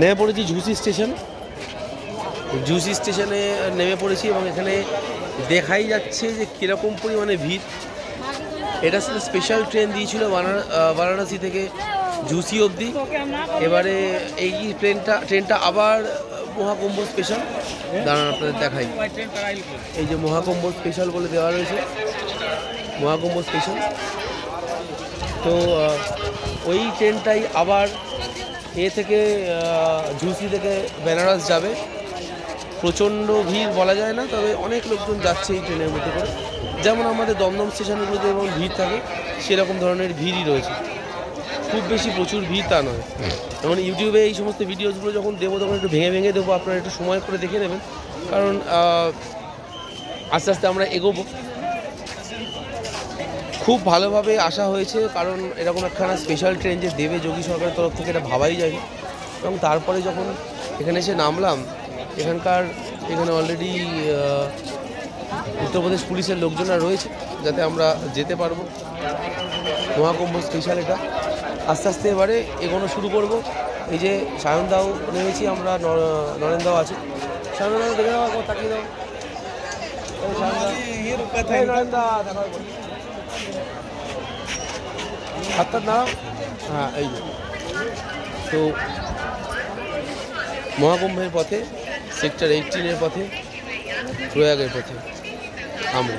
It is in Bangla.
নেমে পড়েছি ঝুসি স্টেশন। ঝুসি স্টেশনে নেমে পড়েছি এবং এখানে দেখাই যাচ্ছে যে কীরকম পরিমাণে ভিড়। এটা ছিল স্পেশাল ট্রেন দিয়েছিল বারাণসী থেকে ঝুসি অবধি। এবারে এই ট্রেনটা ট্রেনটা আবার মহাকুম্ভ স্পেশাল দাঁড়ান, আপনাদের দেখাই। এই যে মহাকুম্ভ স্পেশাল বলে দেওয়া রয়েছে। মহাকুম্ভ স্পেশাল তো ওই ট্রেনটাই আবার এ থেকে ঝুসি থেকে বেনারস যাবে। প্রচণ্ড ভিড় বলা যায় না, তবে অনেক লোকজন যাচ্ছে এই ট্রেনের মধ্যে করে। যেমন আমাদের দমদম স্টেশনগুলোতে যেমন ভিড় থাকে, সেরকম ধরনের ভিড়ই রয়েছে। খুব বেশি প্রচুর ভিড় তা নয়। যেমন ইউটিউবে এই সমস্ত ভিডিওসগুলো যখন দেবো, তখন একটু ভেঙে ভেঙে দেবো, আপনারা একটু সময় করে দেখে নেবেন। কারণ আস্তে আস্তে আমরা এগোবো। খুব ভালোভাবে আসা হয়েছে কারণ এরকম একখানা স্পেশাল ট্রেন যে দেবে যোগী সরকারের তরফ থেকে এটা ভাবাই যায়নি। এবং তারপরে যখন এখানে এসে নামলাম এখানকার এখানে অলরেডি উত্তরপ্রদেশ পুলিশের লোকজনরা রয়েছে যাতে আমরা যেতে পারব। মহাকুম্ভ স্পেশাল এটা। আস্তে আস্তে এবারে এগোনো শুরু করব। এই যে সায়নদাও নেমেছি আমরা নর- নরেনদাও আছে। সায়নদা দেখে দাও তাকিয়ে দাও। দেখা। হাতটা নাও হ্যাঁ এই তো মহাকুম্ভের পথে সেক্টর এইটিনের পথে প্রয়াগের পথে আমরা